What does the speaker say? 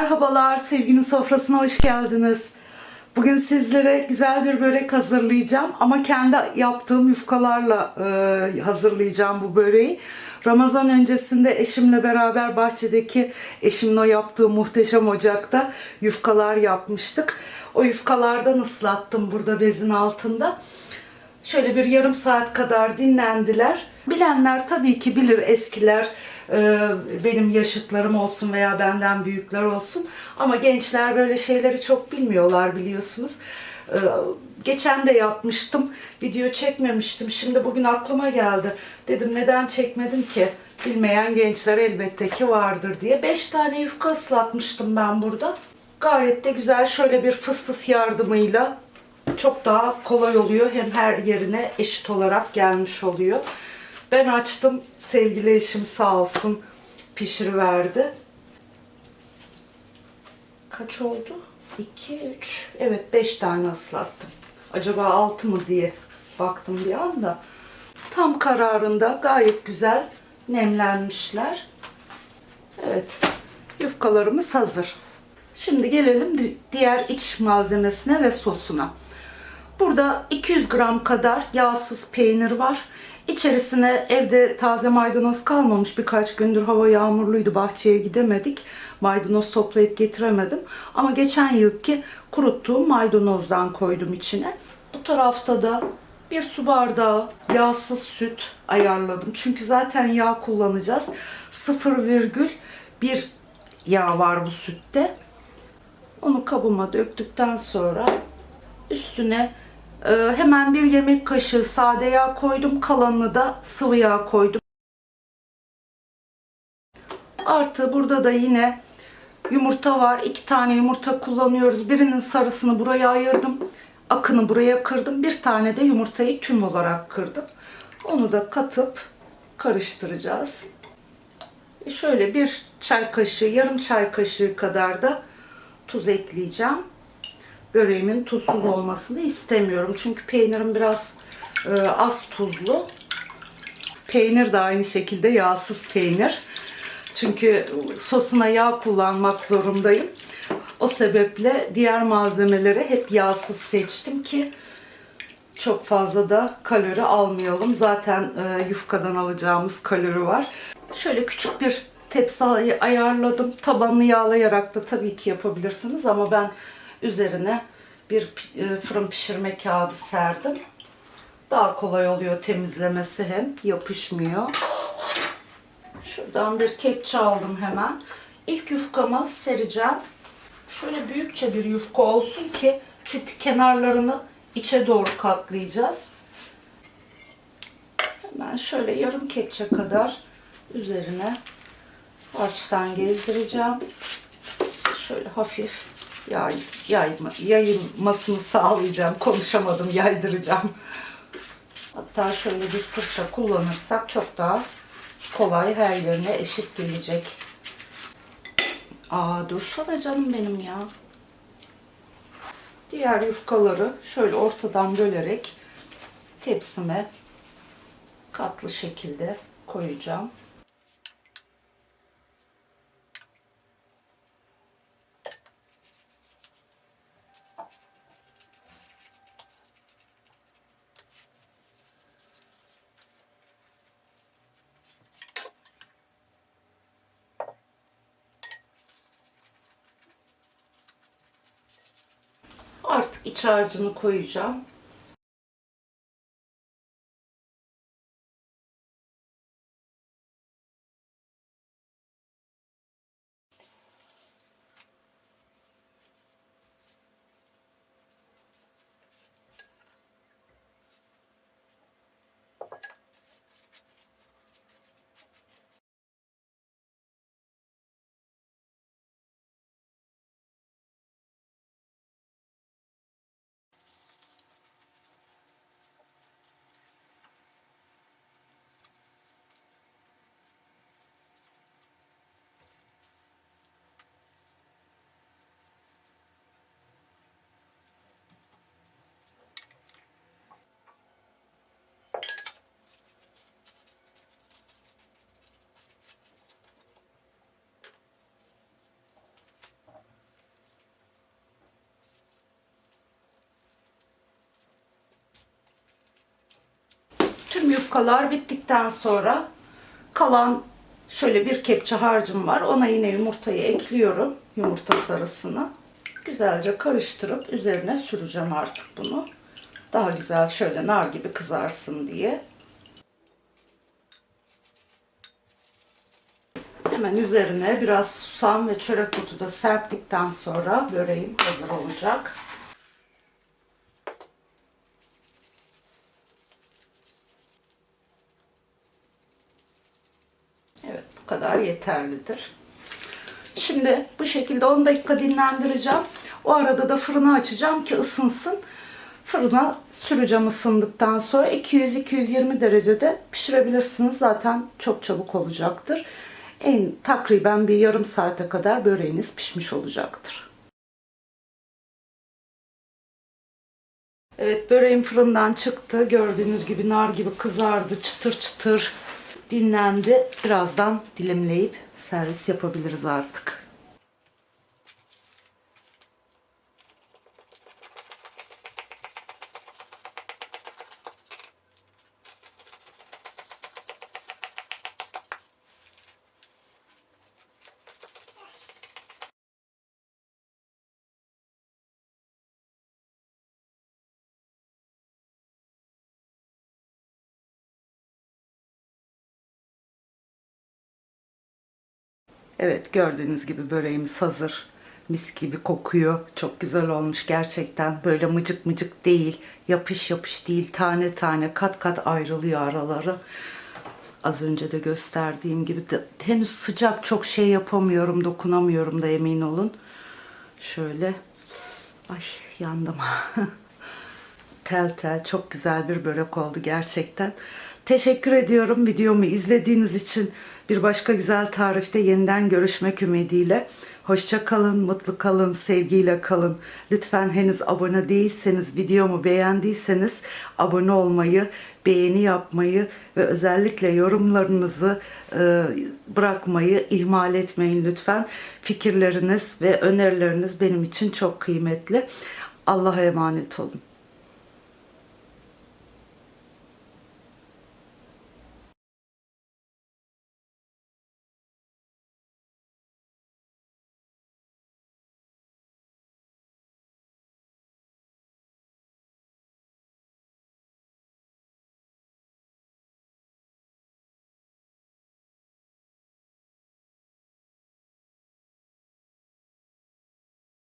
Merhabalar, sevginin sofrasına hoş geldiniz. Bugün sizlere güzel bir börek hazırlayacağım ama kendi yaptığım yufkalarla e, hazırlayacağım bu böreği. Ramazan öncesinde eşimle beraber bahçedeki eşimin o yaptığı muhteşem ocakta yufkalar yapmıştık. O yufkalardan ıslattım burada bezin altında. Şöyle bir yarım saat kadar dinlendiler. Bilenler tabii ki bilir eskiler benim yaşıtlarım olsun veya benden büyükler olsun. Ama gençler böyle şeyleri çok bilmiyorlar biliyorsunuz. E, Geçen de yapmıştım. Video çekmemiştim. Şimdi bugün aklıma geldi. Dedim neden çekmedim ki? Bilmeyen gençler elbette ki vardır diye. 5 tane yufka ıslatmıştım ben burada. Gayet de güzel şöyle bir fıs fıs yardımıyla çok daha kolay oluyor. Hem her yerine eşit olarak gelmiş oluyor. Ben açtım. Sevgili eşim sağ olsun pişiriverdi. Kaç oldu? 2, 3, evet 5 tane ıslattım. Acaba 6 mı diye baktım bir anda. Tam kararında gayet güzel nemlenmişler. Evet, yufkalarımız hazır. Şimdi gelelim di- diğer iç malzemesine ve sosuna. Burada 200 gram kadar yağsız peynir var. İçerisine evde taze maydanoz kalmamış. Birkaç gündür hava yağmurluydu. Bahçeye gidemedik. Maydanoz toplayıp getiremedim. Ama geçen yılki kuruttuğum maydanozdan koydum içine. Bu tarafta da bir su bardağı yağsız süt ayarladım. Çünkü zaten yağ kullanacağız. 0,1 yağ var bu sütte. Onu kabıma döktükten sonra üstüne hemen bir yemek kaşığı sade yağ koydum. Kalanını da sıvı yağ koydum. Artı burada da yine yumurta var. İki tane yumurta kullanıyoruz. Birinin sarısını buraya ayırdım. Akını buraya kırdım. Bir tane de yumurtayı tüm olarak kırdım. Onu da katıp karıştıracağız. E, Şöyle bir çay kaşığı, yarım çay kaşığı kadar da tuz ekleyeceğim. Böreğimin tuzsuz olmasını istemiyorum. Çünkü peynirim biraz e, az tuzlu. Peynir de aynı şekilde yağsız peynir. Çünkü sosuna yağ kullanmak zorundayım. O sebeple diğer malzemeleri hep yağsız seçtim ki çok fazla da kalori almayalım. Zaten e, yufkadan alacağımız kalori var. Şöyle küçük bir tepsi ay- ayarladım. Tabanını yağlayarak da tabii ki yapabilirsiniz ama ben üzerine bir e, fırın pişirme kağıdı serdim. Daha kolay oluyor temizlemesi hem yapışmıyor. Şuradan bir kepçe aldım hemen. İlk yufkamı sereceğim. Şöyle büyükçe bir yufka olsun ki çünkü kenarlarını içe doğru katlayacağız. Hemen şöyle yarım kepçe kadar üzerine harçtan gezdireceğim. Şöyle hafif yay, yayma, yayılmasını sağlayacağım. Konuşamadım, yaydıracağım. Hatta şöyle bir fırça kullanırsak çok daha kolay her yerine eşit gelecek. Aa dursana canım benim ya. Diğer yufkaları şöyle ortadan bölerek tepsime katlı şekilde koyacağım. Artık iç harcını koyacağım. Yufkalar bittikten sonra kalan şöyle bir kepçe harcım var. Ona yine yumurtayı ekliyorum. Yumurta sarısını. Güzelce karıştırıp üzerine süreceğim artık bunu. Daha güzel şöyle nar gibi kızarsın diye. Hemen üzerine biraz susam ve çörek otu da serptikten sonra böreğim hazır olacak. Evet kadar yeterlidir. Şimdi bu şekilde 10 dakika dinlendireceğim. O arada da fırını açacağım ki ısınsın. Fırına süreceğim ısındıktan sonra 200-220 derecede pişirebilirsiniz. Zaten çok çabuk olacaktır. En takriben bir yarım saate kadar böreğiniz pişmiş olacaktır. Evet böreğim fırından çıktı. Gördüğünüz gibi nar gibi kızardı. Çıtır çıtır dinlendi. Birazdan dilimleyip servis yapabiliriz artık. Evet gördüğünüz gibi böreğimiz hazır. Mis gibi kokuyor. Çok güzel olmuş gerçekten. Böyle mıcık mıcık değil. Yapış yapış değil. Tane tane kat kat ayrılıyor araları. Az önce de gösterdiğim gibi de henüz sıcak çok şey yapamıyorum, dokunamıyorum da emin olun. Şöyle ay yandım. tel tel çok güzel bir börek oldu gerçekten. Teşekkür ediyorum videomu izlediğiniz için. Bir başka güzel tarifte yeniden görüşmek ümidiyle. Hoşça kalın, mutlu kalın, sevgiyle kalın. Lütfen henüz abone değilseniz, videomu beğendiyseniz abone olmayı, beğeni yapmayı ve özellikle yorumlarınızı e, bırakmayı ihmal etmeyin lütfen. Fikirleriniz ve önerileriniz benim için çok kıymetli. Allah'a emanet olun.